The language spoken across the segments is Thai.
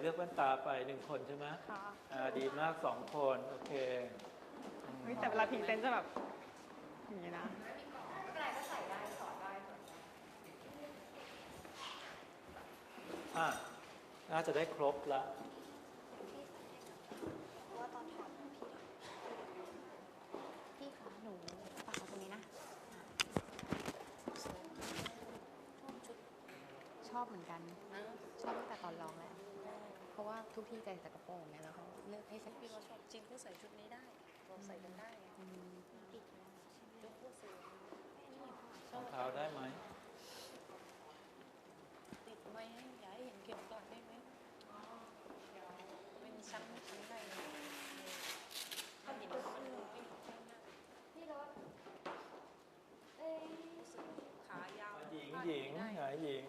เลือกแว่นตาไปหนึ่งคนใช่ไหมค่ะ อ่าดีมากสองคนโอเคเฮ้ยแต่เวลาพรีเซนต์จะแบบอย่างนี้นะ ไม่เป็นไรก็ใส่ได้สอดได้สอดได้อะน่าจะได้ครบละ เพราะว่าตอนถอดพี่พี่คะหนูฝากเอาตรงนี้นะชุดชอบเหมือนกัน ชอบตั้งแต่ตอนลองแล้วเพ ราะว่าทุกที่ใจแต่กระโปรงเนี่ยแล้วเขาเลือกให้ใส่พี่ก็ชอบจริงเขาใส่ชุดนี้ได้เราใส่กันได้ไงอืมติดยกพวกสวยรองเท้าได้ไหมติดไหมอย่าให้เห็นเข็มก่อนได้ไหมเดี๋ยวเป็นชั้นชั้นได้เลยถ้าเห็นมันดูไม่ไม่น่าพี่รถเอ้ยรู้สึกขายาวหญิงหญิงได้หายหญิง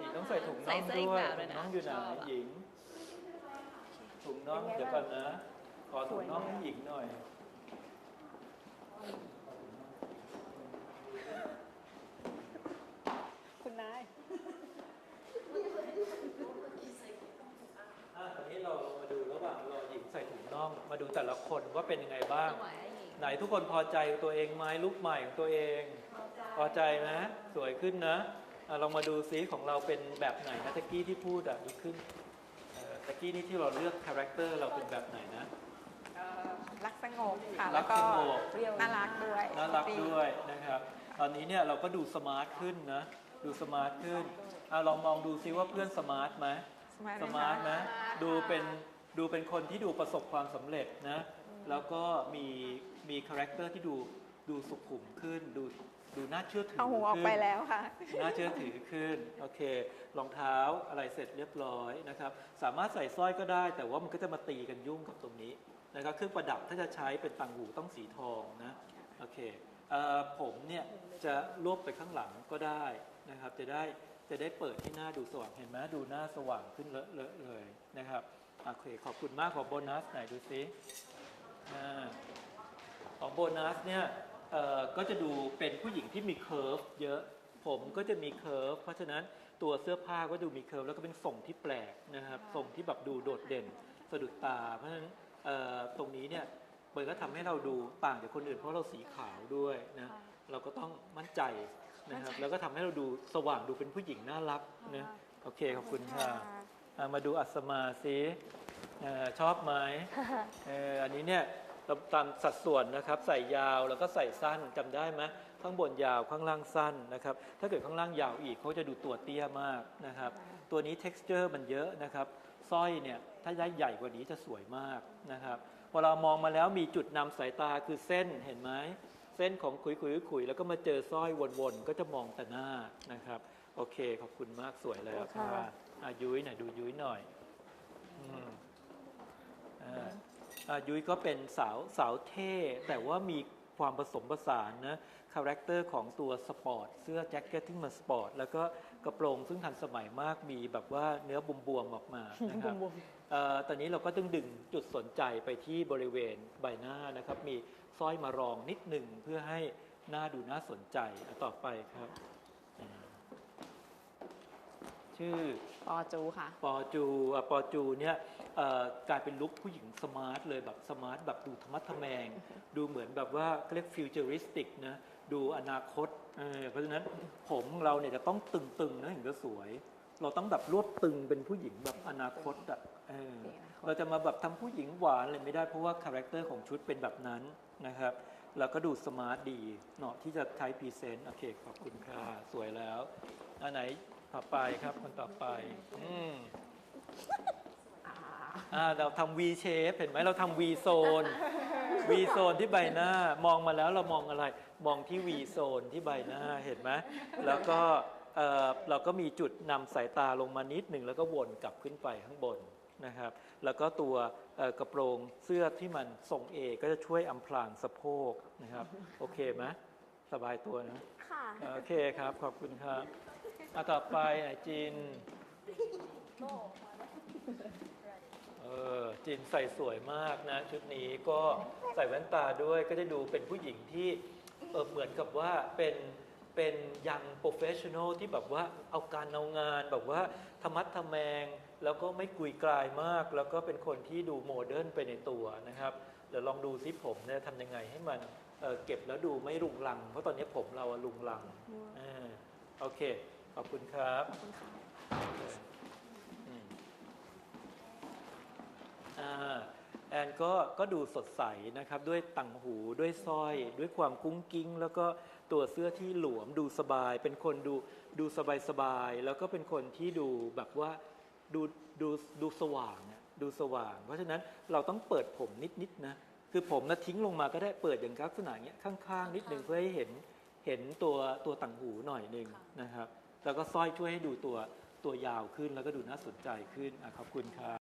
หพี่ญิงว่าต้องใส่ถุงน่องด้วยถุงน่องอยู่ไหนหญิง ถุงน่องเดี๋ยวก่อนนะ ขอถุงน่องให้หญิงหน่อย คุณนาย อะตอนนี้เรามาดูระหว่างรอหญิงใส่ถุงน่อง มาดูแต่ละคนว่าเป็นยังไงบ้าง สวยหญิงไหนทุกคนพอใจตัวเองไหมลุกใหม่ของตัวเอง พอใจนะ สวยขึ้นนะ อะลองมาดูซิของเราเป็นแบบไหนนะตะกี้ที่พูดอะดูขึ้นเอ่อตะกี้นี่ที่เราเลือกคาแรคเตอร์เราเป็นแบบไหนนะเอ่อรักสงบค่ะรัแล้วกก็สงบน่ารักด้วยน่ารักด้วยนะครับ ตอนนี้เนี่ยเราก็ดูสมาร์ทขึ้นนะ ดูสมาร์ทขึ้นอะลองมองดูซิว่าเพื่อนสมาร์ทไหมสมาร์ทสมาร์ทนะดูเป็นดูเป็นคนที่ดูประสบความสำเร็จนะ แล้วก็มีมีคาแรคเตอร์ที่ดู ดูสุขุมขึ้น ดูดูน่าเชื่อถือเอาหูออกขึ้นไปแล้วค่ะ น่าเชื่อถือขึ้น โอเค รองเท้าอะไรเสร็จเรียบร้อยนะครับ สามารถใส่สร้อยก็ได้ แต่ว่ามันก็จะมาตีกันยุ่งกับตรงนี้นะครับ เครื่องประดับถ้าจะใช้เป็นต่างหูต้องสีทองนะ โอเคเอ่อผมเนี่ยจะรวบไปข้างหลังก็ได้นะครับ จะได้จะได้เปิดให้หน้าดูสว่าง เห็นไหมดูหน้าสว่างขึ้นเลอะเลอะเลยนะครับ โอเค ขอบคุณมากขอโบนัสไหนดูซิอ่าของโบนัสเนี่ยเอ่อ ก็จะดูเป็นผู้หญิงที่มีเคอร์ฟเยอะผมก็จะมีเคอร์ฟเพราะฉะนั้นตัวเสื้อผ้าก็ดูมีเคอร์ฟแล้วก็เป็นทรงที่แปลกนะครับทรงที่แบบดูโดดเด่นสะดุดตา เพราะฉะนั้นเอ่อตรงนี้เนี่ยมันก็ทำให้เราดูต่างจากคนอื่น เพราะเราสีขาวด้วยนะเราก็ต้องมั่นใจนะครับแล้วก็ทำให้เราดูสว่างดูเป็นผู้หญิงน่ารักนะโอเคขอบคุณค่ะอะมาดูอัศมาซิเอ่อชอบไหมเอออันนี้เนี่ยเรา ตามสัดส่วนนะครับใส่ยาวแล้วก็ใส่สั้นจำได้ไหมข้างบนยาวข้างล่างสั้นนะครับ ถ้าเกิดข้างล่างยาวอีกเขาจะดูตัวเตี้ยมากนะครับ ตัวนี้ texture มันเยอะนะครับสร้อยเนี่ยถ้าได้ใหญ่กว่านี้จะสวยมากนะครับพอเรามองมาแล้วมีจุดนำสายตาคือเส้นเห็นไหมเส้นของขุยขุยขุยๆแล้วก็มาเจอสร้อยวนๆก็จะมองแต่หน้านะครับ โอเคขอบคุณมากสวยแล้วค่ะอายุ้ยหน่อยดูยุ้ยหน่อย อืมอ่าอ่า ยุ้ยก็เป็นสาวสาวเท่ แต่ว่ามีความผสมผสานนะคาแรคเตอร์ของตัวสปอร์ตเสื้อแจ็คเก็ตที่มันสปอร์ตแล้วก็กระโปรงซึ่งทันสมัยมากมีแบบว่าเนื้อบวมๆออกมานะครับเอ่อตอนนี้เราก็ต้องดึงจุดสนใจไปที่บริเวณใบหน้านะครับ มีสร้อยมารองนิดหนึ่งเพื่อให้หน้าดูน่าสนใจอะต่อไปครับอ่า ชื่อปอจูค่ะ ปอจูอะปอจูเนี่ยเอ่อกลายเป็นลุคผู้หญิงสมาร์ทเลยแบบสมาร์ทแบบดูธรรมะทแมง ดูเหมือนแบบว่าเขาเรียกฟิวเจอริสติกนะดูอนาคตเออเพราะฉะนั้นผมของเราเนี่ยจะต้องตึงๆนะถึงจะสวย เราต้องแบบรวบตึงเป็นผู้หญิงแบบอนาคตอะเออเป็นอนาคตเราจะมาแบบทำผู้หญิงหวานอะไรไม่ได้เพราะว่าคาแรคเตอร์ของชุดเป็นแบบนั้นนะครับแล้วก็ดูสมาร์ทดีเหมาะที่จะใช้พรีเซนต์โอเคขอบคุณค่ะสวยแล้วอันไหน ต่อไปครับคนต่อไป อืมอ่าเราทำ V shape เห็นไหมเราทำ V zone V zone ที่ใบหน้ามองมาแล้วเรามองอะไร มองที่ V zone ที่ใบหน้าเห็นไหมแล้วก็เอ่อเราก็มีจุดนำสายตาลงมานิดหนึ่งแล้วก็วนกลับขึ้นไปข้างบนนะครับ แล้วก็ตัวเอ่อกระโปรงเสื้อที่มันทรงเอก็จะช่วยอำพรางสะโพกนะครับ โอเคไหมสบายตัวนะ ค่ะ โอเคครับ ขอบคุณครับ อะต่อไปไหนจินเออจินใส่สวยมากนะ ชุดนี้ก็ใส่แว่นตาด้วยก็จะดูเป็นผู้หญิงที่เออเหมือนกับว่าเป็นเป็นยังโปรเฟชชั่นอลที่แบบว่าเอาการเอางานแบบว่าธรรมัดทะแมง แล้วก็ไม่กุยกลายมาก แล้วก็เป็นคนที่ดูโมเดิร์นไปในตัวนะครับ เดี๋ยวลองดูซิผมเนี่ยทำยังไงให้มันเอ่อเก็บแล้วดูไม่รุงรัง เพราะตอนนี้ผมเราอะรุงรังอ่าโอเค ขอบคุณครับขอบคุณค่ะอืมอ่าแอนก็ก็ดูสดใสนะครับ ด้วยต่างหูด้วยสร้อย ด้วยความกุ้งกิ้ง แล้วก็ตัวเสื้อที่หลวมดูสบาย เป็นคนดูดูสบายสบายๆแล้วก็เป็นคนที่ดูแบบว่าดูดูดูสว่างอะดูสว่าง เพราะฉะนั้นเราต้องเปิดผมนิดๆนะคือผมนะทิ้งลงมาก็ได้เปิดอย่างลักษณะเนี้ยข้างๆ นิดนึงเพื่อให้เห็นเห็นตัวตัวต่างหูหน่อยหนึ่งนะครับ แล้วก็สร้อยช่วยให้ดูตัวตัวยาวขึ้นแล้วก็ดูน่าสนใจขึ้นอขอบคุณครับ